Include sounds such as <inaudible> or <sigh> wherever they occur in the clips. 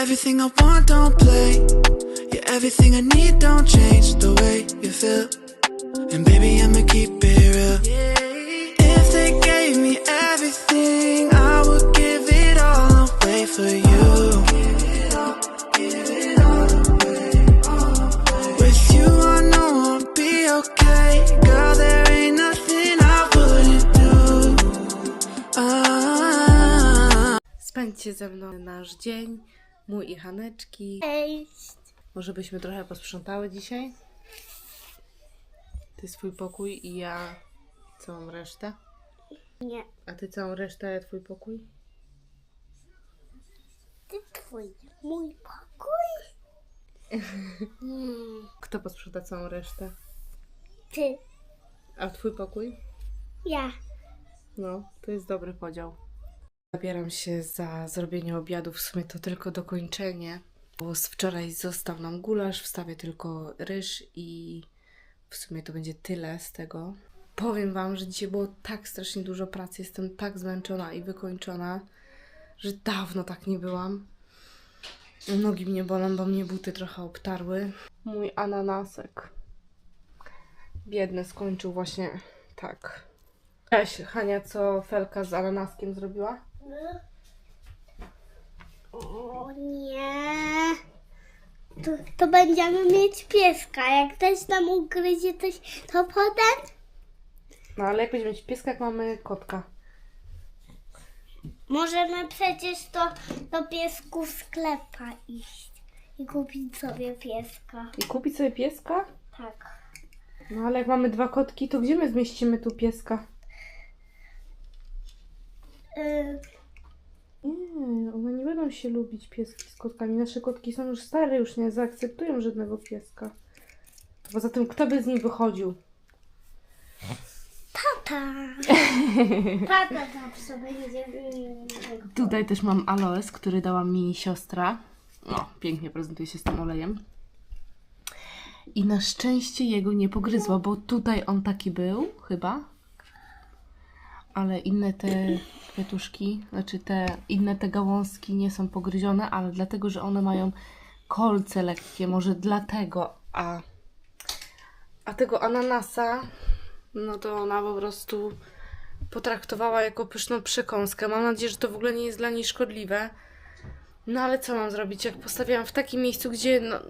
everything I want, don't play. You're everything I need, don't change the way you feel. And baby, I'ma keep it real. If they gave me everything, I would give it all away for you. With you, I know I'll be okay. Girl, there ain't nothing I wouldn't do. Ah. Spędźcie ze mną nasz dzień, mój i Haneczki. Cześć. Może byśmy trochę posprzątały dzisiaj? Ty swój pokój i ja całą resztę. Nie, A ty całą resztę, twój pokój? ty twój, mój pokój. Mm, <laughs> Kto posprząta całą resztę? ty, A twój pokój? ja. No, to jest dobry podział. Zabieram się za zrobienie obiadu, w sumie to tylko dokończenie, bo z wczoraj został nam gulasz, wstawię tylko ryż i w sumie to będzie tyle z tego. Powiem Wam, że dzisiaj było tak strasznie dużo pracy, jestem tak zmęczona i wykończona, że dawno tak nie byłam. Nogi mnie bolą, bo mnie buty trochę obtarły. Mój ananasek. Biedny skończył właśnie tak. Cześć, Hania, co Felka z ananaskiem zrobiła? O nie. To, to będziemy mieć pieska. Jak ktoś nam ugryzie coś, to potem No ale jak będziemy mieć pieska, jak mamy kotka? możemy przecież to do piesków sklepa iść i kupić sobie pieska. I kupić sobie pieska? Tak. No ale jak mamy dwa kotki, to gdzie my zmieścimy tu pieska? Y, Nie, one nie będą się lubić pieski z kotkami. Nasze kotki są już stare, już nie zaakceptują żadnego pieska. Poza tym, kto by z nim wychodził? tata. <laughs> Tata zawsze będzie. Tutaj też mam aloes, który dała mi siostra. No, pięknie prezentuje się z tym olejem. I na szczęście jego nie pogryzła, bo tutaj on taki był, chyba. Ale inne te kwiatuszki, znaczy te inne te gałązki nie są pogryzione, ale dlatego, że one mają kolce lekkie, może dlatego, a a tego ananasa, no to ona po prostu potraktowała jako pyszną przekąskę. Mam nadzieję, że to w ogóle nie jest dla niej szkodliwe. No ale co mam zrobić, jak postawiłam w takim miejscu, gdzie no,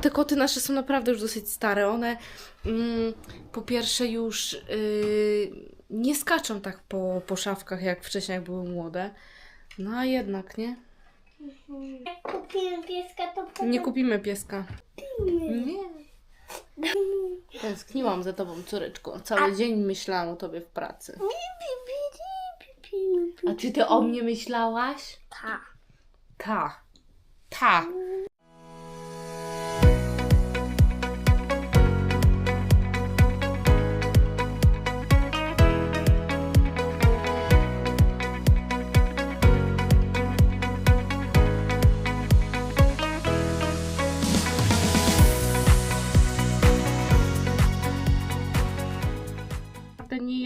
te koty nasze są naprawdę już dosyć stare. One mm, po pierwsze już yy, nie skaczą tak po, po szafkach jak wcześniej, jak były młode. No a jednak, nie? Jak kupimy pieska, to potem. Nie kupimy pieska. Nie. Tęskniłam za tobą, córeczko. Cały dzień myślałam o tobie w pracy. A czy ty o mnie myślałaś? Ta. Ta. Ta.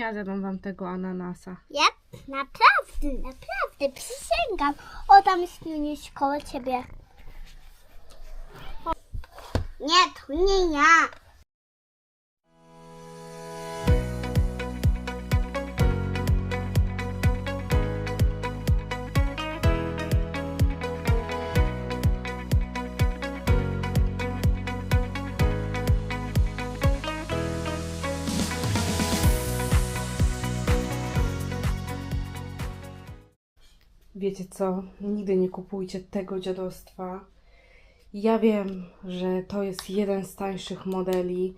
Ja zadam wam tego ananasa. Yep, naprawdę, naprawdę, przysięgam. O, tam jest Niuniuś koło ciebie. O. Nie, to nie ja. Wiecie co? Nigdy nie kupujcie tego dziadostwa. Ja wiem, że to jest jeden z tańszych modeli,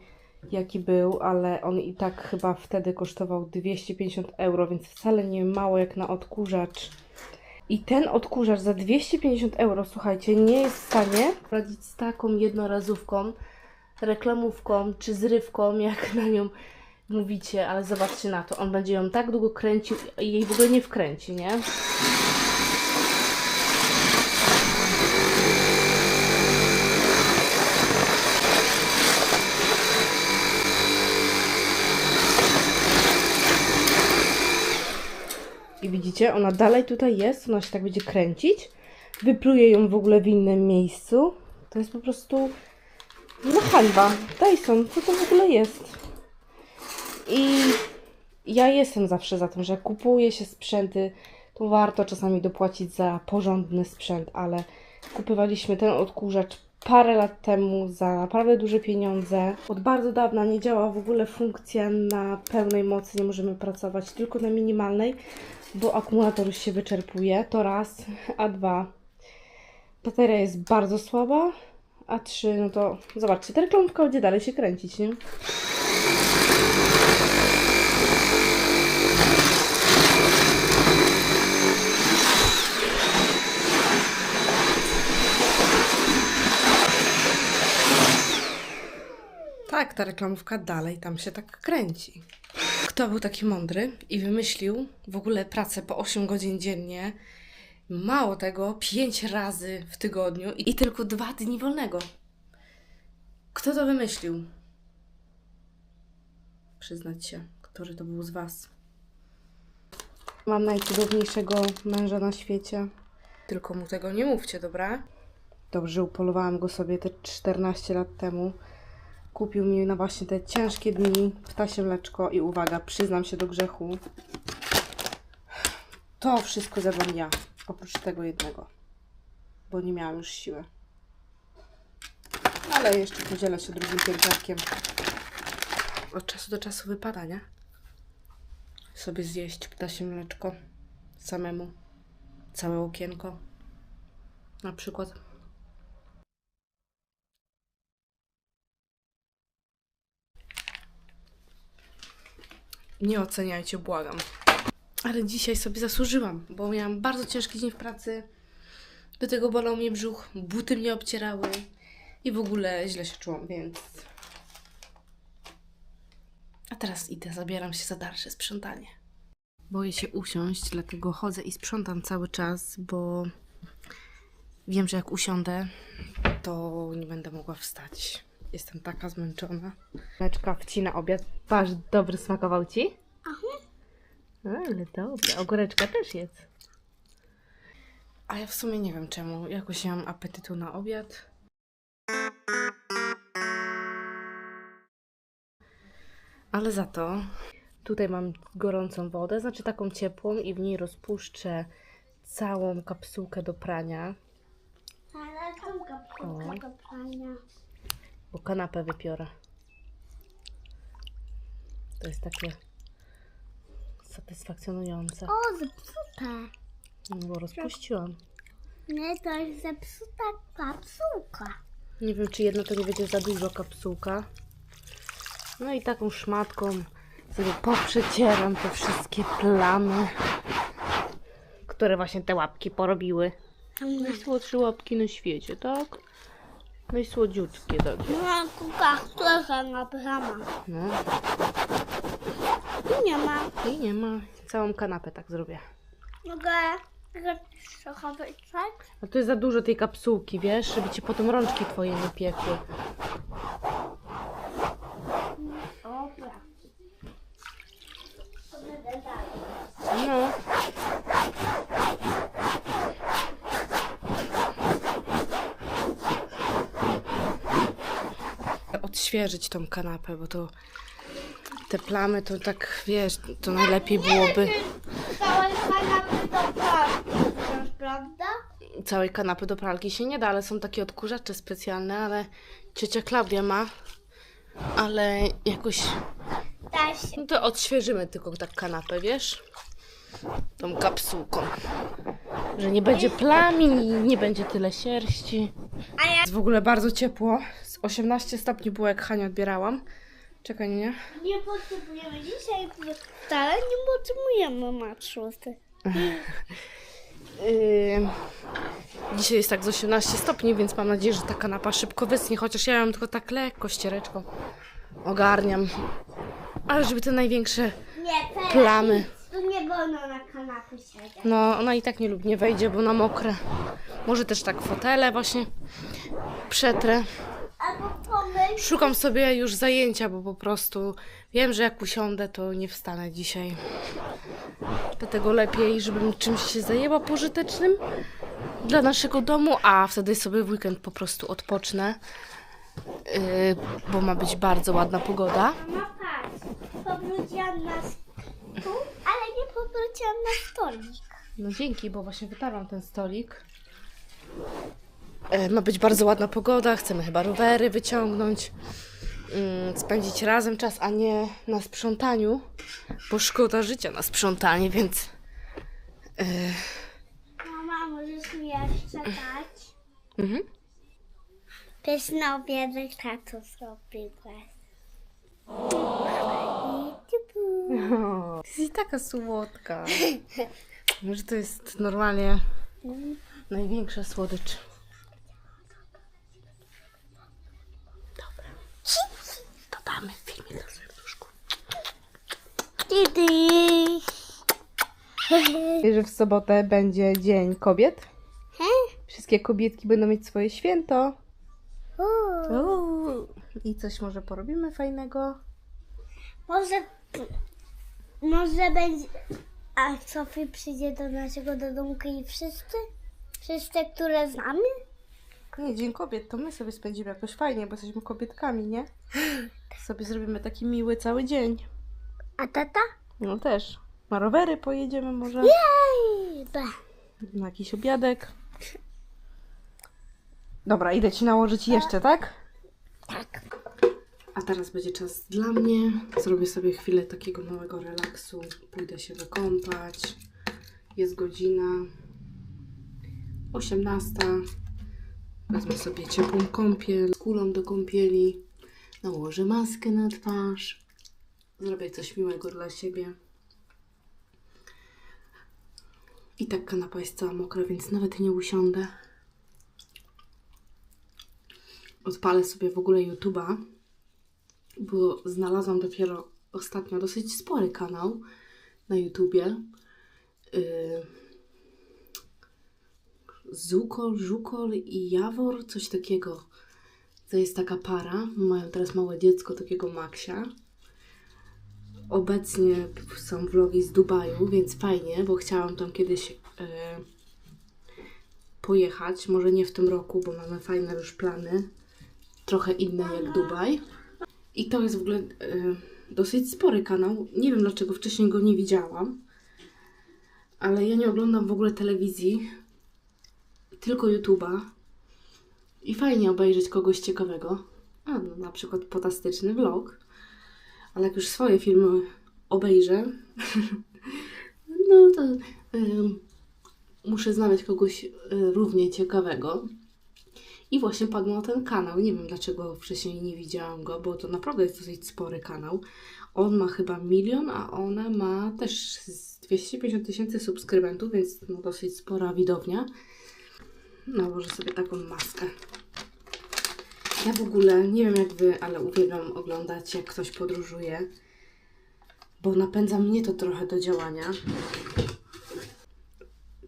jaki był, ale on i tak chyba wtedy kosztował 250 euro, więc wcale nie mało jak na odkurzacz. I ten odkurzacz za 250 euro, słuchajcie, nie jest w stanie radzić z taką jednorazówką, reklamówką czy zrywką, jak na nią mówicie, ale zobaczcie na to. On będzie ją tak długo kręcił i jej w ogóle nie wkręci, nie? Widzicie, ona dalej tutaj jest, ona się tak będzie kręcić, wypluję ją w ogóle w innym miejscu. To jest po prostu no hańba. Dyson, co to w ogóle jest? I ja jestem zawsze za tym, że kupuje się sprzęty, to warto czasami dopłacić za porządny sprzęt, ale kupywaliśmy ten odkurzacz parę lat temu za naprawdę duże pieniądze. Od bardzo dawna nie działa w ogóle funkcja na pełnej mocy, nie możemy pracować tylko na minimalnej, bo akumulator już się wyczerpuje, to raz, a dwa, bateria jest bardzo słaba, a trzy, no to zobaczcie, ta reklamka będzie dalej się kręcić, nie? Tak, ta reklamówka dalej tam się tak kręci. Kto był taki mądry i wymyślił w ogóle pracę po 8 godzin dziennie, mało tego, 5 razy w tygodniu i tylko 2 dni wolnego? Kto to wymyślił? Przyznać się, który to był z Was. Mam najcudowniejszego męża na świecie. Tylko mu tego nie mówcie, dobra? Dobrze, upolowałam go sobie te 14 lat temu. Kupił mi na właśnie te ciężkie dni ptasie mleczko i uwaga, przyznam się do grzechu. To wszystko zjadłam ja, oprócz tego jednego, bo nie miałam już siły. Ale jeszcze podzielę się drugim pięciarkiem. Od czasu do czasu wypada, nie? Sobie zjeść ptasie mleczko samemu. Całe okienko. Na przykład. Nie oceniajcie, błagam. Ale dzisiaj sobie zasłużyłam, bo miałam bardzo ciężki dzień w pracy. Do tego bolał mnie brzuch, buty mnie obcierały i w ogóle źle się czułam, więc. A teraz idę, zabieram się za dalsze sprzątanie. Boję się usiąść, dlatego chodzę i sprzątam cały czas, bo wiem, że jak usiądę, to nie będę mogła wstać. Jestem taka zmęczona. Mleczka wcina obiad. Patrz, dobry smakował ci? Aha. Ale dobrze. Ogóreczka też jest. A ja w sumie nie wiem czemu. Jakoś nie mam apetytu na obiad. Ale za to tutaj mam gorącą wodę, znaczy taką ciepłą i w niej rozpuszczę całą kapsułkę do prania, Ale tam kapsułka do prania. Bo kanapę wypiorę. To jest takie satysfakcjonujące. O, zepsute. No bo rozpuściłam. Nie, to jest zepsuta kapsułka. Nie wiem, czy jedno to nie będzie za dużo kapsułka. No i taką szmatką sobie poprzecieram te wszystkie plamy, które właśnie te łapki porobiły. Najsłodsze łapki na świecie, tak? Najsłodziutkie takie. No, kuka, która na brama. No I nie ma. i nie ma. Całą kanapę tak zrobię. Mogę trochę wytrzeć? A to jest za dużo tej kapsułki, wiesz, żeby ci potem rączki twoje nie piekły. Dobra. No. Odświeżyć tą kanapę, bo to te plamy to tak, wiesz, to najlepiej byłoby Całe kanapy do pralki, prawda? całej kanapy do pralki się nie da, ale są takie odkurzacze specjalne, ale ciocia Klaudia ma, ale jakoś Da się. No to odświeżymy tylko tak kanapę, wiesz? Tą kapsułką. Że nie będzie plam i nie będzie tyle sierści. A ja Jest w ogóle bardzo ciepło. Z 18 stopni było jak Hania odbierałam. Czekaj, nie? nie potrzebujemy dzisiaj, wcale nie potrzebujemy. Yy, dzisiaj jest tak z 18 stopni, więc mam nadzieję, że ta kanapa szybko wyschnie. Chociaż ja ją tylko tak lekko ściereczką ogarniam. Ale żeby te największe Nie, teraz plamy. tu nie wolno na kanapie siedzieć. No, ona i tak nie lub nie wejdzie, bo na mokre. Może też tak fotele właśnie przetrę. Szukam sobie już zajęcia, bo po prostu wiem, że jak usiądę, to nie wstanę dzisiaj. Dlatego lepiej, żebym czymś się zajęła pożytecznym, dla naszego domu, a wtedy sobie w weekend po prostu odpocznę, yy, bo ma być bardzo ładna pogoda. Mama, patrz. Powróciłam na stół, ale nie powróciłam na stolik. No dzięki, bo właśnie wytarłam ten stolik. E, Ma być bardzo ładna pogoda, chcemy chyba rowery wyciągnąć, mm, spędzić razem czas, a nie na sprzątaniu, bo szkoda życia na sprzątanie, więc e, Mama, możesz mi jeszcze dać? mhm. Pyszny obiadek tato zrobiłeś. Jesteś taka słodka. <laughs> Że to jest normalnie największa słodycz. Dobra. Dodamy w filmie na serduszku. Didi. <laughs> że w sobotę będzie Dzień Kobiet. Wszystkie kobietki będą mieć swoje święto. Uuu. I coś może porobimy fajnego. Może, może będzie. A Sofie przyjdzie do naszego domku i wszyscy? Wszyscy, które znamy? Nie, Dzień Kobiet to my sobie spędzimy jakoś fajnie, bo jesteśmy kobietkami, nie? <gasps> Sobie zrobimy taki miły cały dzień. A tata? No też. Na rowery pojedziemy może. Ej, ba. Na jakiś obiadek. Dobra, idę ci nałożyć jeszcze, tak? Tak. A teraz będzie czas dla mnie. Zrobię sobie chwilę takiego małego relaksu. Pójdę się wykąpać. Jest godzina 18. Wezmę sobie ciepłą kąpiel z kulą do kąpieli. Nałożę maskę na twarz. Zrobię coś miłego dla siebie. I tak kanapa jest cała mokra, więc nawet nie usiądę. Odpalę sobie w ogóle YouTube'a bo znalazłam dopiero ostatnio dosyć spory kanał na YouTubie. Yy, Zukol, Żukol i Jawor, coś takiego. To jest taka para. Mają teraz małe dziecko, takiego Maksia. Obecnie są vlogi z Dubaju, więc fajnie, bo chciałam tam kiedyś yy, pojechać. Może nie w tym roku, bo mamy fajne już plany. Trochę inne jak Dubaj. I to jest w ogóle e, dosyć spory kanał. Nie wiem dlaczego wcześniej go nie widziałam. Ale ja nie oglądam w ogóle telewizji, tylko YouTube'a. I fajnie obejrzeć kogoś ciekawego. A, no, na przykład fantastyczny vlog. Ale jak już swoje filmy obejrzę, <laughs> no to muszę znaleźć kogoś e, równie ciekawego. I właśnie padł na ten kanał. Nie wiem dlaczego wcześniej nie widziałam go, bo to naprawdę jest dosyć spory kanał. On ma chyba milion, a ona ma też z 250 tysięcy subskrybentów, więc no dosyć spora widownia. Nałożę sobie taką maskę. Ja w ogóle nie wiem jak wy, ale uwielbiam oglądać jak ktoś podróżuje, bo napędza mnie to trochę do działania.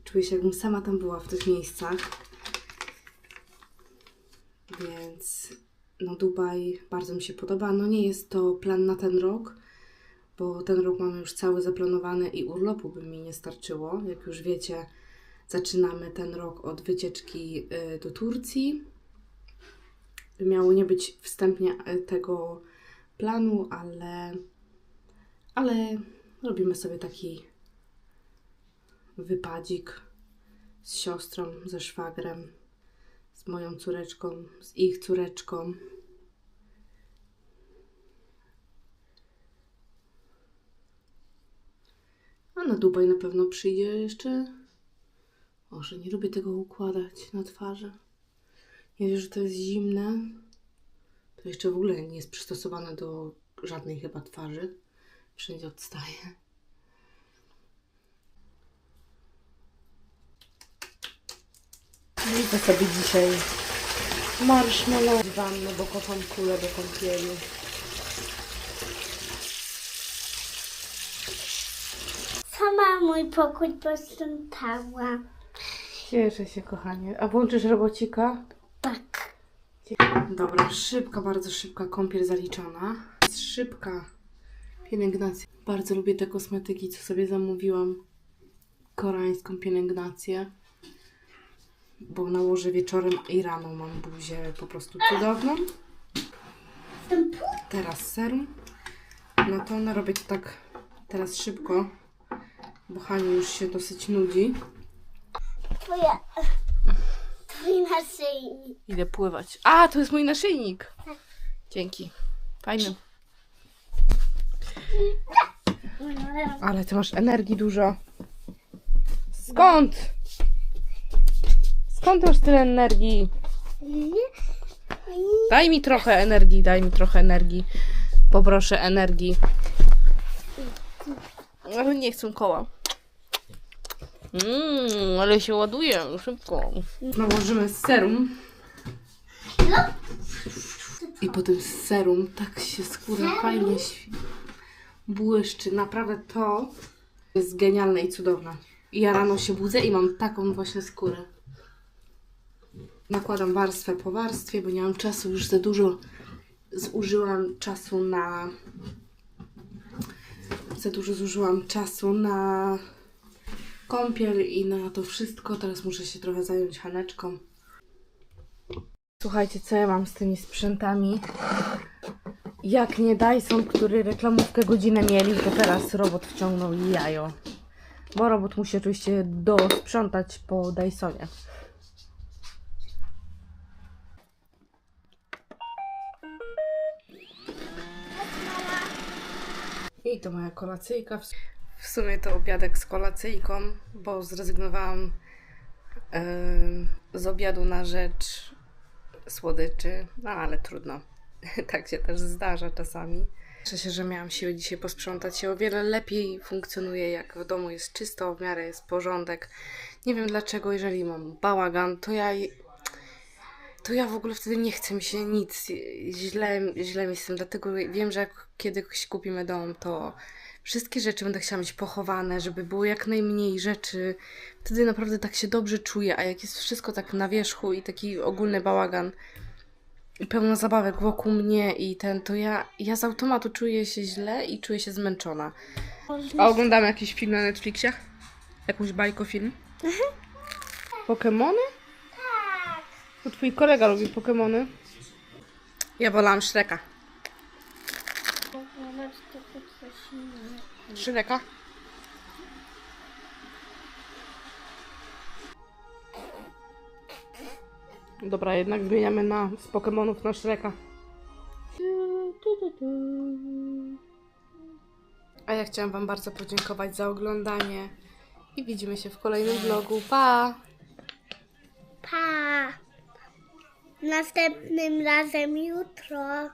Czuję się jakbym sama tam była w tych miejscach. Więc no Dubaj bardzo mi się podoba. No nie jest to plan na ten rok, bo ten rok mamy już cały zaplanowany i urlopu by mi nie starczyło. Jak już wiecie, zaczynamy ten rok od wycieczki y, do Turcji. Miało nie być wstępnie y, tego planu, ale, ale robimy sobie taki wypadzik z siostrą, ze szwagrem z moją córeczką, z ich córeczką. A na Dubaj na pewno przyjdzie jeszcze. Może nie lubię tego układać na twarzy. Nie wiem, że to jest zimne. To jeszcze w ogóle nie jest przystosowane do żadnej chyba twarzy. Wszędzie odstaje. Idę sobie dzisiaj marshmallow w wannę, bo kocham kulę do kąpieli. Sama mój pokój posprzątała. Cieszę się, kochanie. A włączysz robocika? Dobra, szybka, bardzo szybka kąpiel zaliczona. Szybka pielęgnacja. Bardzo lubię te kosmetyki, co sobie zamówiłam. Koreańską pielęgnację. bo nałożę wieczorem i rano mam buzię po prostu cudowną. Teraz serum. Na to narobię to tak teraz szybko, bo Hani już się dosyć nudzi. Twoja... Naszyjnik. Idę pływać. A, to jest mój naszyjnik. Dzięki. Fajny. Ale ty masz energii dużo. Skąd? Skąd masz tyle energii? Daj mi trochę energii, daj mi trochę energii. Poproszę energii. Ale nie chcę koła. Mmm, ale się ładuje szybko. Nałożymy serum. I po tym serum tak się skóra fajnie świ- błyszczy. Naprawdę to jest genialne i cudowne. I ja rano się budzę i mam taką właśnie skórę. Nakładam warstwę po warstwie, bo nie mam czasu, już za dużo zużyłam czasu na... Za dużo zużyłam czasu na kąpiel i na to wszystko. Teraz muszę się trochę zająć Haneczką. Słuchajcie, co ja mam z tymi sprzętami? Jak nie Dyson, który reklamówkę godzinę mieli, to teraz robot wciągnął jajo. Bo robot musi oczywiście dosprzątać po Dysonie. I to moja kolacyjka. W- sumie to obiadek z kolacyjką, bo zrezygnowałam z obiadu na rzecz słodyczy, no ale trudno. <laughs> tak się też zdarza czasami. Cieszę się, że miałam siłę dzisiaj posprzątać się. O wiele lepiej funkcjonuje, jak w domu jest czysto, w miarę jest porządek. Nie wiem dlaczego, jeżeli mam bałagan, to ja to ja w ogóle wtedy nie chcę mi się nic, źle, źle mi tym, dlatego wiem, że jak kiedyś kupimy dom, to wszystkie rzeczy będę chciała mieć pochowane, żeby było jak najmniej rzeczy. Wtedy naprawdę tak się dobrze czuję, a jak jest wszystko tak na wierzchu i taki ogólny bałagan i pełno zabawek wokół mnie i ten, to ja, ja z automatu czuję się źle i czuję się zmęczona. A oglądamy jakiś film na Netflixie? Jakąś bajko film? Pokemony? Bo twój kolega lubi Pokemony. Ja wolałam Shreka. Shreka? Dobra, jednak zmieniamy na, z Pokemonów na Shreka. A ja chciałam Wam bardzo podziękować za oglądanie i widzimy się w kolejnym vlogu. Pa! Pa! Następnym razem jutro.